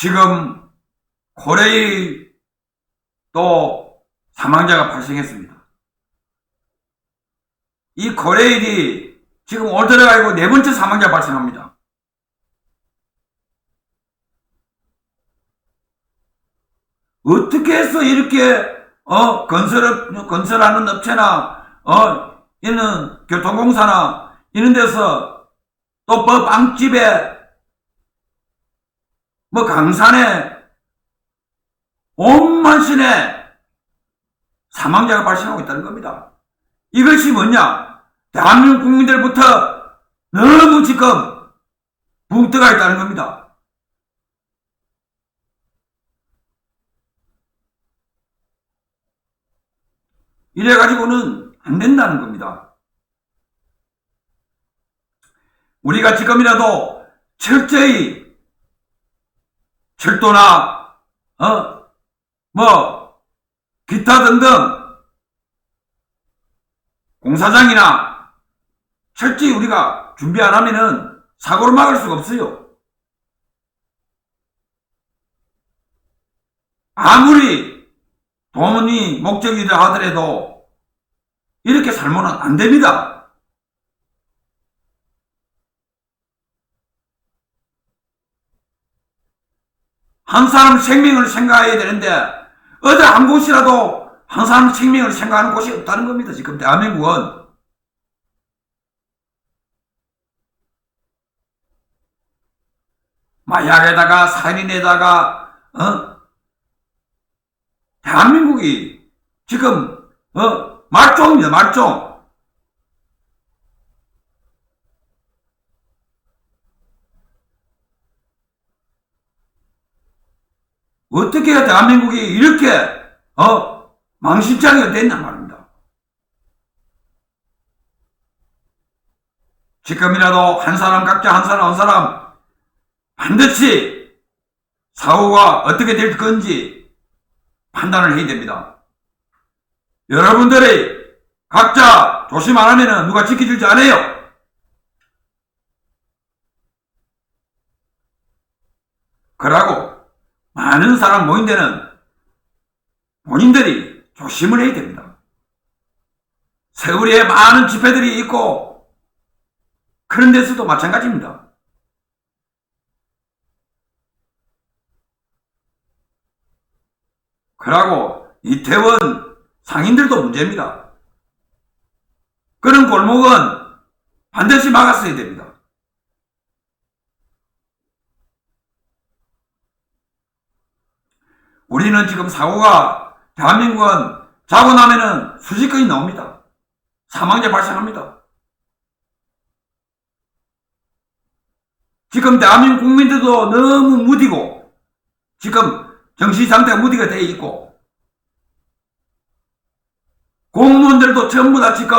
지금 고레일 또 사망자가 발생했습니다. 이 고레일이 지금 올 들어가고 네 번째 사망자 발생합니다. 어떻게 해서 이렇게 어 건설 건설하는 업체나 어 있는 교통공사나 이런 데서 또뭐 빵집에 뭐 강산에 온 만신에 사망자가 발생하고 있다는 겁니다. 이것이 뭐냐? 대한민국 국민들부터 너무 지금 붕 떠가 있다는 겁니다. 이래가지고는 안 된다는 겁니다. 우리가 지금이라도 철저히 철도나, 어, 뭐, 기타 등등 공사장이나 철저히 우리가 준비 안 하면은 사고를 막을 수가 없어요. 아무리 돈이 목적이라 하더라도 이렇게 살면은 안 됩니다. 한 사람 생명을 생각해야 되는데 어디 한 곳이라도 한 사람 생명을 생각하는 곳이 없다는 겁니다. 지금 대한민국은 마약에다가 살인에다가 어? 대한민국이 지금 어? 말종입니다. 말종. 어떻게 해야 대한민국이 이렇게 어? 망신장이가 됐냐 말입니다. 지금이라도 한 사람 각자 한 사람 한 사람 반드시 사고가 어떻게 될 건지 판단을 해야 됩니다. 여러분들이 각자 조심 안 하면 누가 지켜줄지 안 해요. 그러고 많은 사람 모인 데는 본인들이 조심을 해야 됩니다. 세월에 많은 집회들이 있고 그런 데서도 마찬가지입니다. 그러고 이태원 상인들도 문제입니다. 그런 골목은 반드시 막았어야 됩니다. 우리는 지금 사고가 대한민국은 자고 나면은 수십 건이 나옵니다. 사망자 발생합니다. 지금 대한민국 국민들도 너무 무디고 지금 정신 상태가 무디가 돼 있고 공무원들도 전부 다 지금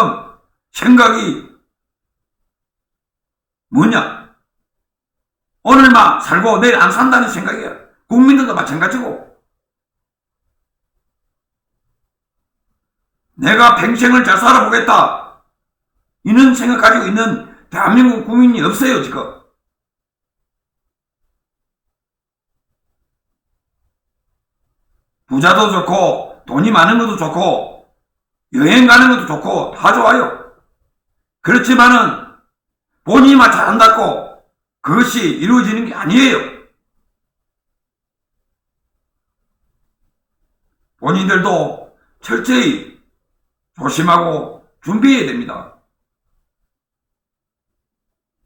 생각이 뭐냐? 오늘만 살고 내일 안 산다는 생각이야. 국민들도 마찬가지고. 내가 평생을 잘 살아보겠다. 이런 생각 가지고 있는 대한민국 국민이 없어요, 지금. 부자도 좋고, 돈이 많은 것도 좋고, 여행 가는 것도 좋고, 다 좋아요. 그렇지만은, 본인만 잘한다고 그것이 이루어지는 게 아니에요. 본인들도 철저히 조심하고 준비해야 됩니다.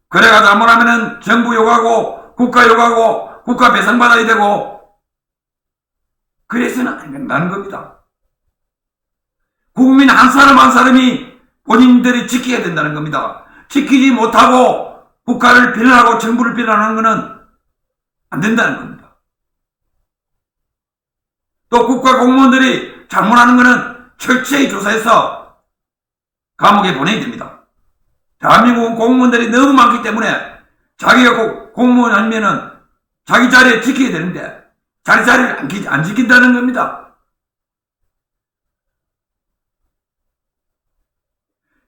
그래가 잘못하면은 정부 욕하고 국가 욕하고 국가 배상받아야 되고 그래서는 안 된다는 겁니다. 국민 한 사람 한 사람이 본인들이 지켜야 된다는 겁니다. 지키지 못하고 국가를 비난하고 정부를 비난하는 것은 안 된다는 겁니다. 또 국가 공무원들이 잘못하는 것은 철저히 조사해서 감옥에 보내야 됩니다. 대한민국은 공무원들이 너무 많기 때문에 자기가 고- 공무원 아니면은 자기 자리에 지켜야 되는데 자기 자리를 안, 지- 안 지킨다는 겁니다.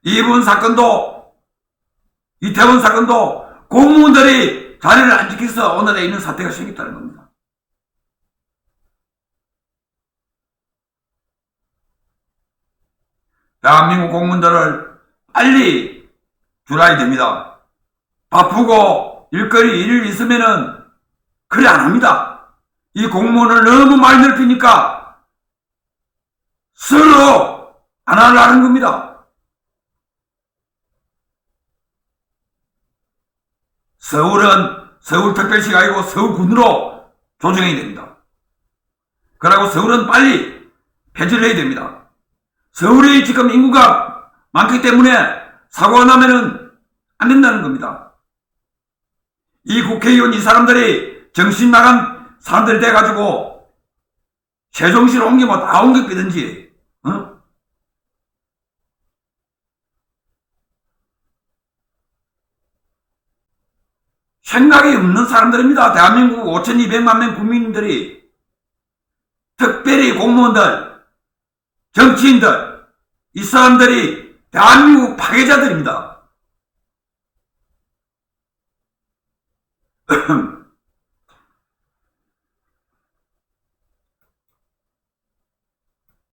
이번 사건도 이태원 사건도 공무원들이 자리를 안 지켜서 오늘에 있는 사태가 생겼다는 겁니다. 대한민국 공무원들을 빨리 줄여야 됩니다. 바쁘고 일거리 일 있으면은 그래 안 합니다. 이 공무원을 너무 많이 넓히니까 서로 안 하려는 겁니다. 서울은 서울특별시가 아니고 서울군으로 조정해야 됩니다. 그리고 서울은 빨리 폐지를 해야 됩니다. 서울이 지금 인구가 많기 때문에 사고가 나면은 안 된다는 겁니다. 이 국회의원 이 사람들이 정신 나간 사람들이 돼가지고 세종시로 옮기면 다 옮겼거든지, 어? 생각이 없는 사람들입니다. 대한민국 5,200만 명 국민들이 특별히 공무원들, 정치인들, 이 사람들이 대한민국 파괴자들입니다.